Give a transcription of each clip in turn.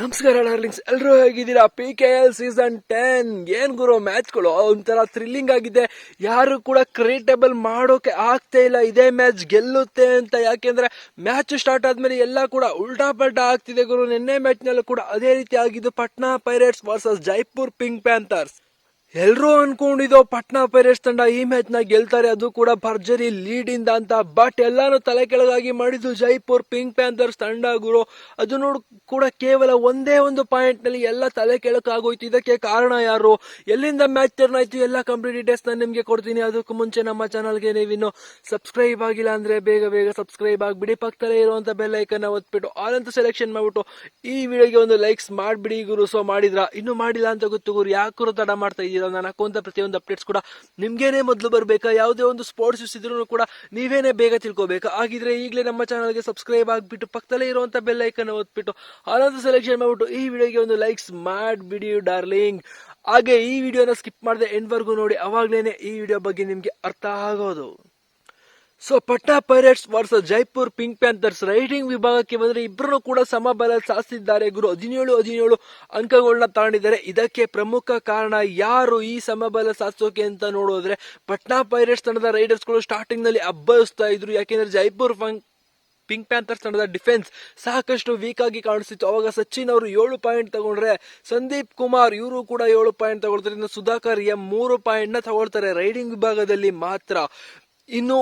ನಮಸ್ಕಾರ ಡಾರ್ಲಿಂಗ್ಸ್ ಎಲ್ಲರೂ ಹೇಗಿದ್ದೀರಾ? P K L season ten ಏನು ಗುರು, ಮ್ಯಾಚ್ಗಳು ಒಂಥರ ಥ್ರಿಲ್ಲಿಂಗ್ ಆಗಿದೆ. ಯಾರು ಕೂಡ ಕ್ರಿಯೇಟಬಲ್ ಮಾಡೋಕೆ ಆಗ್ತಾ ಇಲ್ಲ. ಇದೇ ಮ್ಯಾಚ್ ಗೆಲ್ಲುತ್ತೆ ಅಂತ. ಯಾಕೆಂದ್ರೆ ಮ್ಯಾಚ್ ಸ್ಟಾರ್ಟ್ ಆದ್ಮೇಲೆ ಎಲ್ಲ ಕೂಡ ಉಲ್ಟಾ ಪಲ್ಟಾ ಆಗ್ತಿದೆ ಗುರು. ನಿನ್ನೆ ಮ್ಯಾಚ್ ನಲ್ಲೂ ಕೂಡ ಅದೇ ರೀತಿ ಆಗಿದ್ದು. Patna Pirates versus Jaipur Pink Panthers. ಎಲ್ರೂ ಅನ್ಕೊಂಡಿದ್ದೋ ಪಟ್ನಾ ಪೈರೇಟ್ಸ್ ತಂಡ ಈ ಮ್ಯಾಚ್ನ ಗೆಲ್ತಾರೆ, ಅದು ಕೂಡ ಭರ್ಜರಿ ಲೀಡ್ ಇಂದ ಅಂತ. ಬಟ್ ಎಲ್ಲಾನು ತಲೆ ಕೆಳಗಾಗಿ ಮಾಡಿದ್ದು ಜೈಪುರ್, ಪಿಂಕ್ ಪ್ಯಾಂಥರ್ಸ್ ತಂಡ ಗುರು. ಅದು ನೋಡ್ ಕೂಡ ಕೇವಲ ಒಂದೇ ಒಂದು ಪಾಯಿಂಟ್ನಲ್ಲಿ ಎಲ್ಲ ತಲೆ ಕೆಳಕಾಗೋಯ್ತು. ಇದಕ್ಕೆ ಕಾರಣ ಯಾರು? ಎಲ್ಲಿಂದ ಮ್ಯಾಚ್ ಟರ್ನ್ ಆಯ್ತು? ಎಲ್ಲ ಕಂಪ್ಲೀಟ್ ಡೀಟೇಲ್ಸ್ ನಾನು ನಿಮ್ಗೆ ಕೊಡ್ತೀನಿ. ಅದಕ್ಕೂ ಮುಂಚೆ ನಮ್ಮ ಚಾನಲ್ಗೆ ನೀವಿನ್ನು ಸಬ್ಸ್ಕ್ರೈಬ್ ಆಗಿಲ್ಲ ಅಂದ್ರೆ ಬೇಗ ಬೇಗ ಸಬ್ಸ್ಕ್ರೈಬ್ ಆಗಿಬಿಡಿ. ಪಕ್ಕದಲ್ಲೇ ಇರುವಂತ ಬೆಲ್ ಐಕನ್ ಒತ್ಬಿಟ್ಟು ಆಲ್ ಅಂತ ಸೆಲೆಕ್ಷನ್ ಮಾಡ್ಬಿಟ್ಟು ಈ ವಿಡಿಯೋಗೆ ಒಂದು ಲೈಕ್ಸ್ ಮಾಡ್ಬಿಡಿ ಗುರು. ಸೊ ಮಾಡಿದ್ರ? ಇನ್ನು ಮಾಡಿಲ್ಲ ಅಂತ ಗೊತ್ತು ಗುರು. ಯಾಕೂ ತಡ ಮಾಡ್ತಾ ಇದ್ದೀರಾ ನಾನು ಹಾಕುವಂತ ಪ್ರತಿಯೊಂದು ಅಪ್ಡೇಟ್ಸ್ ಕೂಡ ನಿಮ್ಗೇನೆ ಮೊದಲು ಬರಬೇಕಾ? ಯಾವುದೇ ಒಂದು ಸ್ಪೋರ್ಟ್ಸ್ ನ್ಯೂಸ್ ಇದ್ರೂ ಕೂಡ ನೀವೇನೇ ಬೇಗ ತಿಳ್ಕೋಬೇಕು? ಹಾಗಿದ್ರೆ ಈಗಲೇ ನಮ್ಮ ಚಾನಲ್ಗೆ ಸಬ್ಸ್ಕ್ರೈಬ್ ಆಗಿಬಿಟ್ಟು ಪಕ್ಕದಲ್ಲೇ ಇರುವಂತ ಬೆಲ್ ಐಕನ್ ಒತ್ಬಿಟ್ಟು ಆನಂದ ಸೆಲೆಕ್ಷನ್ ಮಾಡ್ಬಿಟ್ಟು ಈ ವಿಡಿಯೋಗೆ ಒಂದು ಲೈಕ್ಸ್ ಮಾಡಿಬಿಡಿ ಡಾರ್ಲಿಂಗ್ ಹಾಗೆ ಈ ವಿಡಿಯೋನ ಸ್ಕಿಪ್ ಮಾಡದೆ ಎಂಡ್ವರೆಗೂ ನೋಡಿ, ಅವಾಗ್ಲೇನೆ ಈ ವಿಡಿಯೋ ಬಗ್ಗೆ ನಿಮ್ಗೆ ಅರ್ಥ ಆಗೋದು. So Patna Pirates versus Jaipur Pink Panthers raiding ವಿಭಾಗಕ್ಕೆ ಬಂದರೆ ಇಬ್ಬರು ಕೂಡ ಸಮಬಲ ಸಾಧಿಸಿದ್ದಾರೆ ಗುರು ಹದಿನೇಳು ಹದಿನೇಳು ಅಂಕಗಳನ್ನ ತಗೊಂಡಿದ್ದಾರೆ ಇದಕ್ಕೆ ಪ್ರಮುಖ ಕಾರಣ ಯಾರು ಈ ಸಮಬಲ ಸಾಧಿಸೋಕೆ ಅಂತ ನೋಡೋದ್ರೆ ಪಟ್ನಾ ಪೈರೇಟ್ಸ್ ತಂಡದ ರೈಡರ್ಸ್ಗಳು ಸ್ಟಾರ್ಟಿಂಗ್ನಲ್ಲಿ ಅಬ್ಬರಿಸ್ತಾ ಇದ್ರು ಯಾಕೆಂದ್ರೆ ಜೈಪುರ್ ಫಂಕ್ ಪಿಂಕ್ ಪ್ಯಾಂಥರ್ಸ್ ತಂಡದ ಡಿಫೆನ್ಸ್ ಸಾಕಷ್ಟು ವೀಕ್ ಆಗಿ ಕಾಣಿಸ್ತಿತ್ತು ಅವಾಗ ಸಚಿನ್ ಅವರು ಏಳು ಪಾಯಿಂಟ್ ತಗೊಂಡ್ರೆ ಸಂದೀಪ್ ಕುಮಾರ್ ಇವರು ಕೂಡ ಏಳು ಪಾಯಿಂಟ್ ತಗೊಳ್ತಾರೆ. ಇನ್ನು ಸುಧಾಕರ್ ಎಂ ಮೂರು ಪಾಯಿಂಟ್ನ ತಗೊಳ್ತಾರೆ. ರೈಡಿಂಗ್ ವಿಭಾಗದಲ್ಲಿ ಮಾತ್ರ. ಇನ್ನು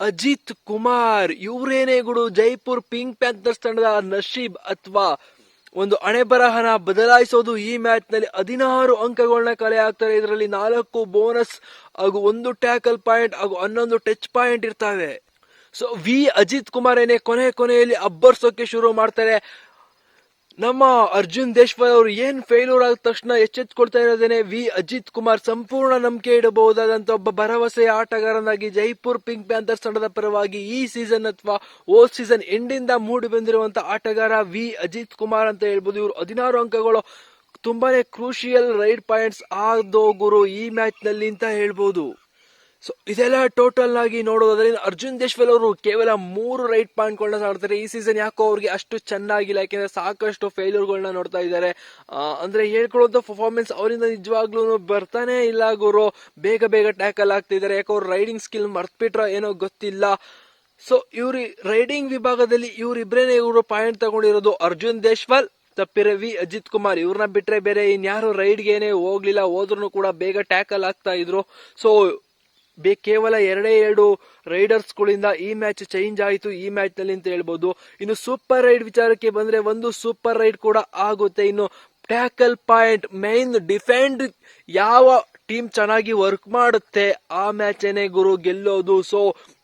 ಅಜಿತ್ ಕುಮಾರ್ ಇವರೇನೇ ಗುಡು ಜೈಪುರ್ ಪಿಂಕ್ ಪ್ಯಾಂಥರ್ಸ್ ತಂಡದ ನಶೀಬ್ ಅಥವಾ ಒಂದು ಅಣೆಬರಹನ ಬದಲಾಯಿಸೋದು ಈ ಮ್ಯಾಚ್ನಲ್ಲಿ ಹದಿನಾರು ಅಂಕಗಳನ್ನ ಕಲೆ ಹಾಕ್ತಾರೆ ಇದರಲ್ಲಿ ನಾಲ್ಕು ಬೋನಸ್ ಹಾಗೂ ಒಂದು ಟ್ಯಾಕಲ್ ಪಾಯಿಂಟ್ ಹಾಗೂ ಹನ್ನೊಂದು ಟಚ್ ಪಾಯಿಂಟ್ ಇರ್ತವೆ. ಸೊ, ವಿ ಅಜಿತ್ ಕುಮಾರ್ ಏನೇ ಕೊನೆ ಕೊನೆಯಲ್ಲಿ ಅಬ್ಬರ್ಸೋಕೆ ಶುರು ಮಾಡ್ತಾರೆ. ನಮ್ಮ ಅರ್ಜುನ್ ದೇಶ್ವಾಲ್ ಅವರು ಏನ್ ಫೇಲ್ಯೂರ್ ಆದ ತಕ್ಷಣ ಎಚ್ಚೆತ್ಕೊಳ್ತಾ ಇರೋದೇನೆ ವಿ. ಅಜಿತ್ ಕುಮಾರ್ ಸಂಪೂರ್ಣ ನಂಬಿಕೆ ಇಡಬಹುದಾದಂತ ಒಬ್ಬ ಭರವಸೆಯ ಆಟಗಾರನಾಗಿ ಜೈಪುರ್ ಪಿಂಕ್ ಪ್ಯಾಂಥರ್ಸ್ ತಂಡದ ಪರವಾಗಿ ಈ ಸೀಸನ್ ಅಥವಾ ಓ ಸೀಸನ್ ಎಂಡಿಂದ ಮೂಡಿ ಬಂದಿರುವಂತ ಆಟಗಾರ ವಿ. ಅಜಿತ್ ಕುಮಾರ್ ಅಂತ ಹೇಳ್ಬೋದು. ಇವರು ಹದಿನಾರು ಅಂಕಗಳು ತುಂಬಾನೇ ಕ್ರೂಷಿಯಲ್ ರೈಡ್ ಪಾಯಿಂಟ್ಸ್ ಆದೋ ಗುರು ಈ ಮ್ಯಾಚ್ನಲ್ಲಿ ಅಂತ ಹೇಳ್ಬೋದು. ಸೊ ಇದೆಲ್ಲ ಟೋಟಲ್ ಆಗಿ ನೋಡೋದಾದ್ರೆ ಅರ್ಜುನ್ ದೇಶ್ವಾಲ್ ಅವರು ಕೇವಲ ಮೂರು ರೈಟ್ ಪಾಯಿಂಟ್ಗಳನ್ನ ಸಾಡ್ತಾರೆ ಈ ಸೀಸನ್ ಯಾಕೋ ಅವ್ರಿಗೆ ಅಷ್ಟು ಚೆನ್ನಾಗಿಲ್ಲ, ಯಾಕೆಂದ್ರೆ ಸಾಕಷ್ಟು ಫೇಲ್ಯೂರ್ಗಳನ್ನ ನೋಡ್ತಾ ಇದ್ದಾರೆ. ಅಂದ್ರೆ ಹೇಳ್ಕೊಳ್ಳುವಂತ ಪರ್ಫಾರ್ಮೆನ್ಸ್ ಅವರಿಂದ ನಿಜವಾಗ್ಲೂ ಬರ್ತಾನೆ ಇಲ್ಲ ಗುರು. ಬೇಗ ಬೇಗ ಟ್ಯಾಕಲ್ ಆಗ್ತಿದ್ದಾರೆ ಯಾಕೋ ಅವ್ರ ರೈಡಿಂಗ್ ಸ್ಕಿಲ್ ಮರ್ತ್ಬಿಟ್ರ ಏನೋ ಗೊತ್ತಿಲ್ಲ. ಸೊ ಇವ್ರಿ ರೈಡಿಂಗ್ ವಿಭಾಗದಲ್ಲಿ ಇವ್ರಿಬ್ರೇನೆ ಇವರು ಪಾಯಿಂಟ್ ತಗೊಂಡಿರೋದು ಅರ್ಜುನ್ ದೇಶ್ವಾಲ್ ತಪ್ಪಿರೆ ವಿ. ಅಜಿತ್ ಕುಮಾರ್. ಇವ್ರನ್ನ ಬಿಟ್ರೆ ಬೇರೆ ಇನ್ಯಾರು ರೈಡ್ಗೇನೆ ಹೋಗ್ಲಿಲ್ಲ. ಹೋದ್ರು ಕೂಡ ಬೇಗ ಟ್ಯಾಕಲ್ ಆಗ್ತಾ ಇದ್ರು. ಸೊ ಬೇ ಕೇವಲ ಎರಡೇ ಎರಡು ರೈಡರ್ಸ್ ಗಳಿಂದ ಈ ಮ್ಯಾಚ್ ಚೇಂಜ್ ಆಯಿತು, ಈ ಮ್ಯಾಚ್ನಲ್ಲಿ ಅಂತ ಹೇಳ್ಬೋದು. ಇನ್ನು ಸೂಪರ್ ರೈಡ್ ವಿಚಾರಕ್ಕೆ ಬಂದ್ರೆ ಒಂದು ಸೂಪರ್ ರೈಡ್ ಕೂಡ ಆಗುತ್ತೆ. ಇನ್ನು ಟ್ಯಾಕಲ್ ಪಾಯಿಂಟ್, ಮೈನ್ ಡಿಫೆಂಡ್ ಯಾವ ಟೀಮ್ ಚೆನ್ನಾಗಿ ವರ್ಕ್ ಮಾಡುತ್ತೆ, ಆ ಮ್ಯಾಚ್ ಏನೇ ಗುರು ಗೆಲ್ಲೋದು. ಸೊ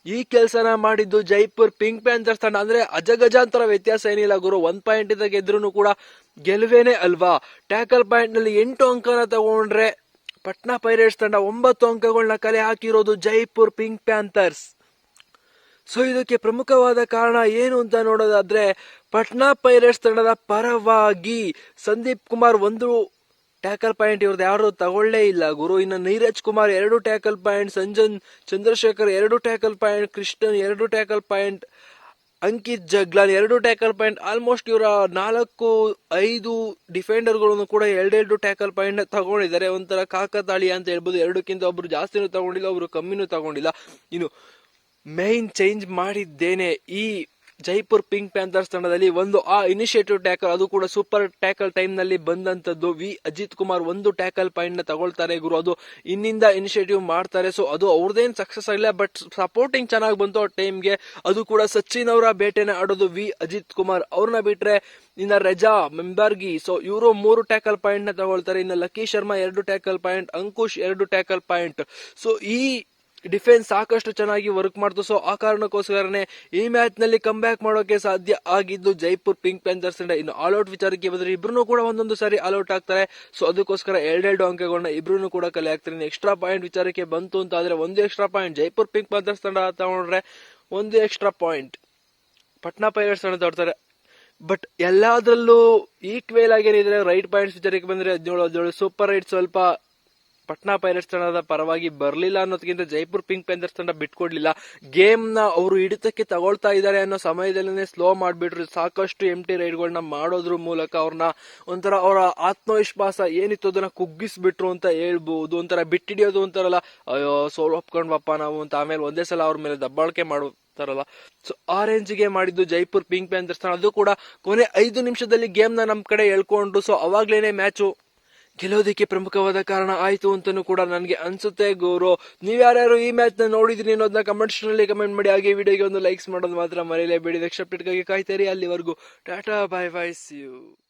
ಈ ಕೆಲಸನ ಮಾಡಿದ್ದು ಜೈಪುರ್, ಪಿಂಕ್ ಪ್ಯಾಂಥರ್ಸ್ ತಂಡ. ಅಂದ್ರೆ ಅಜಗಜಾಂತರ ವ್ಯತ್ಯಾಸ ಏನಿಲ್ಲ ಗುರು. ಒಂದ್ ಪಾಯಿಂಟ್ ಇಂದ ಗೆದ್ರು ಕೂಡ ಗೆಲುವೇನೆ ಅಲ್ವಾ? ಟ್ಯಾಕಲ್ ಪಾಯಿಂಟ್ನಲ್ಲಿ ಎಂಟು ಅಂಕನ ತಗೊಂಡ್ರೆ ಪಟ್ನಾ ಪೈರೇಟ್ಸ್ ತಂಡ ಒಂಬತ್ತು ಅಂಕಗಳನ್ನ ಕಲೆ ಹಾಕಿರೋದು ಜೈಪುರ್ ಪಿಂಕ್ ಪ್ಯಾಂಥರ್ಸ್. ಸೊ, ಇದಕ್ಕೆ ಪ್ರಮುಖವಾದ ಕಾರಣ ಏನು ಅಂತ ನೋಡೋದಾದ್ರೆ, ಪಟ್ನಾ ಪೈರೇಟ್ಸ್ ತಂಡದ ಪರವಾಗಿ ಸಂದೀಪ್ ಕುಮಾರ್ ಒಂದು ಟ್ಯಾಕಲ್ ಪಾಯಿಂಟ್ ಇವ್ರದ್ದು ಯಾರು ತಗೊಳ್ಳೇ ಇಲ್ಲ. ಗುರು, ಇನ್ನು ನೀರಜ್ ಕುಮಾರ್ ಎರಡು ಟ್ಯಾಕಲ್ ಪಾಯಿಂಟ್, ಸಂಜನ್ ಚಂದ್ರಶೇಖರ್ ಎರಡು ಟ್ಯಾಕಲ್ ಪಾಯಿಂಟ್, ಕೃಷ್ಣನ್ ಎರಡು ಟ್ಯಾಕಲ್ ಪಾಯಿಂಟ್ ಅಂಕಿತ್ ಜಗ್ಲಾನ್ ಎರಡು ಟ್ಯಾಕಲ್ ಪಾಯಿಂಟ್ ಆಲ್ಮೋಸ್ಟ್ ಇವರ ನಾಲ್ಕು, ಐದು ಡಿಫೆಂಡರ್ಗಳನ್ನು ಕೂಡ ಎರಡೆರಡು ಟ್ಯಾಕಲ್ ಪಾಯಿಂಟ್ ತಗೊಂಡಿದ್ದಾರೆ. ಒಂಥರ ಕಾಕತಾಳಿ ಅಂತ ಹೇಳ್ಬೋದು. ಎರಡಕ್ಕಿಂತ ಒಬ್ರು ಜಾಸ್ತಿನೂ ತಗೊಂಡಿಲ್ಲ, ಒಬ್ರು ಕಮ್ಮಿನೂ ತಗೊಂಡಿಲ್ಲ. ಇನ್ನು ಮೈನ್ ಚೇಂಜ್ ಮಾಡಿದ್ದೇನೆ ಈ ಜೈಪುರ್ ಪಿಂಕ್ ಪ್ಯಾಂಥರ್ಸ್ ತಂಡದಲ್ಲಿ ಒಂದು ಆ ಇನಿಷಿಯೇಟಿವ್ ಟ್ಯಾಕಲ್, ಅದು ಕೂಡ ಸೂಪರ್ ಟ್ಯಾಕಲ್ ಟೈಮ್ನಲ್ಲಿ ಬಂದಂತದ್ದು ವಿ. ಅಜಿತ್ ಕುಮಾರ್ ಒಂದು ಟ್ಯಾಕಲ್ ಪಾಯಿಂಟ್ನ ತಗೊಳ್ತಾರೆ ಗುರು. ಅದು ಇನ್ನಿಂದ ಇನಿಷಿಯೇಟಿವ್ ಮಾಡ್ತಾರೆ. ಸೊ ಅದು ಅವ್ರದ್ದೇನು ಸಕ್ಸಸ್ ಆಗಿಲ್ಲ ಬಟ್ ಸಪೋರ್ಟಿಂಗ್ ಚೆನ್ನಾಗಿ ಬಂತು ಆ ಟೈಮ್ಗೆ. ಅದು ಕೂಡ ಸಚಿನ್ ಅವರ ಬೇಟೆನ ಆಡೋದು ವಿ. ಅಜಿತ್ ಕುಮಾರ್. ಅವ್ರನ್ನ ಬಿಟ್ರೆ ಇನ್ನ ರಜಾ, ಮೆಂಬರ್ಗಿ. ಸೊ ಇವರು ಮೂರು ಟ್ಯಾಕಲ್ ಪಾಯಿಂಟ್ನ ತಗೊಳ್ತಾರೆ. ಇನ್ನು ಲಕ್ಕಿ ಶರ್ಮಾ ಎರಡು ಟ್ಯಾಕಲ್ ಪಾಯಿಂಟ್, ಅಂಕುಶ್ ಎರಡು ಟ್ಯಾಕಲ್ ಪಾಯಿಂಟ್. ಸೊ ಈ ಡಿಫೆನ್ಸ್ ಸಾಕಷ್ಟು ಚೆನ್ನಾಗಿ ವರ್ಕ್ ಮಾಡ್ತು. ಸೊ ಆ ಕಾರಣಕ್ಕೋಸ್ಕರನೇ ಈ ಮ್ಯಾಚ್ನಲ್ಲಿ ಕಮ್ ಬ್ಯಾಕ್ ಮಾಡೋಕೆ ಸಾಧ್ಯ ಆಗಿದ್ದು ಜೈಪುರ್ ಪಿಂಕ್ ಪ್ಯಾಂಥರ್ಸ್ ತಂಡ ಇನ್ನು ಆಲ್ಔಟ್ ವಿಚಾರಕ್ಕೆ ಬಂದ್ರೆ ಇಬ್ರು ಕೂಡ ಒಂದೊಂದು ಸಾರಿ ಆಲ್ಔಟ್ ಆಗ್ತಾರೆ. ಸೊ ಅದಕ್ಕೋಸ್ಕರ ಎರಡೆರಡು ಅಂಕಗಳನ್ನ ಇಬ್ರು ಕೂಡ ಕಲೆ ಹಾಕ್ತಾರೆ ಎಕ್ಸ್ಟ್ರಾ ಪಾಯಿಂಟ್ ವಿಚಾರಕ್ಕೆ ಬಂತು ಅಂತ ಆದ್ರೆ ಒಂದು extra point Jaipur Pink Panthers ತಂಡ ತಗೊಂಡ್ರೆ ಒಂದು ಎಕ್ಸ್ಟ್ರಾ ಪಾಯಿಂಟ್ ಪಟ್ನಾ ಪೈರೇಟ್ಸ್ ತಂಡ ತಗೊಳ್ತಾರೆ ಬಟ್ ಎಲ್ಲಾದ್ರಲ್ಲೂ ಈಕ್ವೇಲ್ ಆಗೇನಿದ್ರೆ ರೈಟ್ ಪಾಯಿಂಟ್ಸ್ ವಿಚಾರಕ್ಕೆ ಬಂದ್ರೆ ಹದಿನೇಳು ಹದಿನೇಳು. ಸೂಪರ್ ರೈಟ್ ಸ್ವಲ್ಪ ಪಟ್ನಾ ಪೈರೇಟ್ಸ್ ತಂಡದ ಪರವಾಗಿ ಬರಲಿಲ್ಲ ಅನ್ನೋದಕ್ಕಿಂತ ಜೈಪುರ್ ಪಿಂಕ್ ಪ್ಯಾಂಥರ್ಸ್ ತಂಡ ಬಿಟ್ಕೊಡ್ಲಿಲ್ಲ. ಗೇಮ್ನ ಅವರು ಹಿಡಿತಕ್ಕೆ ತಗೊಳ್ತಾ ಇದ್ದಾರೆ ಅನ್ನೋ ಸಮಯದಲ್ಲೇ ಸ್ಲೋ ಮಾಡಿಬಿಟ್ರು. ಸಾಕಷ್ಟು ಎಂ ಟಿ ರೈಡ್ಗಳನ್ನ ಮಾಡೋದ್ರ ಮೂಲಕ ಅವ್ರನ್ನ ಒಂಥರ ಅವರ ಆತ್ಮವಿಶ್ವಾಸ ಏನಿತ್ತು ಅದನ್ನ ಕುಗ್ಗಿಸ್ಬಿಟ್ರು ಅಂತ ಹೇಳ್ಬಹುದು ಒಂಥರ ಬಿಟ್ಟಿಡಿಯೋದು ಅಂತಾರಲ್ಲ, ಅಯ್ಯೋ, ಸೋಲ್ ಒಪ್ಕೊಂಡ್ವಪ್ಪ ನಾವು ಅಂತ. ಆಮೇಲೆ ಒಂದೇ ಸಲ ಅವ್ರ ಮೇಲೆ ದಬ್ಬಾಳಿಕೆ ಮಾಡು ತಾರಲ್ಲ ಸೊ ಆರೆಂಜ್ಗೆ ಮಾಡಿದ್ದು ಜೈಪುರ್ ಪಿಂಕ್ ಪ್ಯಾಂಥರ್ಸ್ ಅದು ಕೂಡ ಕೊನೆ ಐದು ನಿಮಿಷದಲ್ಲಿ ಗೇಮ್ನ ನಮ್ ಕಡೆ ಹೇಳ್ಕೊಂಡ್ರು ಸೊ ಅವಾಗ್ಲೇನೆ ಮ್ಯಾಚು ಗೆಲ್ಲೋದಕ್ಕೆ ಪ್ರಮುಖವಾದ ಕಾರಣ ಆಯಿತು ಅಂತಲೂ ಕೂಡ ನನಗೆ ಅನ್ಸುತ್ತೆ ನೀವು ಯಾರ್ಯಾರು ಈ ಮ್ಯಾಚ್ನ ನೋಡಿದ್ರಿ ಅನ್ನೋದನ್ನ ಕಮೆಂಟ್ಸ್ನಲ್ಲಿ ಕಮೆಂಟ್ ಮಾಡಿ. ಹಾಗೆ ವಿಡಿಯೋಗೆ ಒಂದು ಲೈಕ್ಸ್ ಮಾಡೋದು ಮಾತ್ರ ಮರೆಯಲೇಬೇಡಿ. ನೆಕ್ಸ್ಟ್ ಅಪ್ಡೇಟ್ಗಾಗಿ ಕಾಯ್ತೀರಿ ಅಲ್ಲಿವರೆಗೂ tata bye bye see you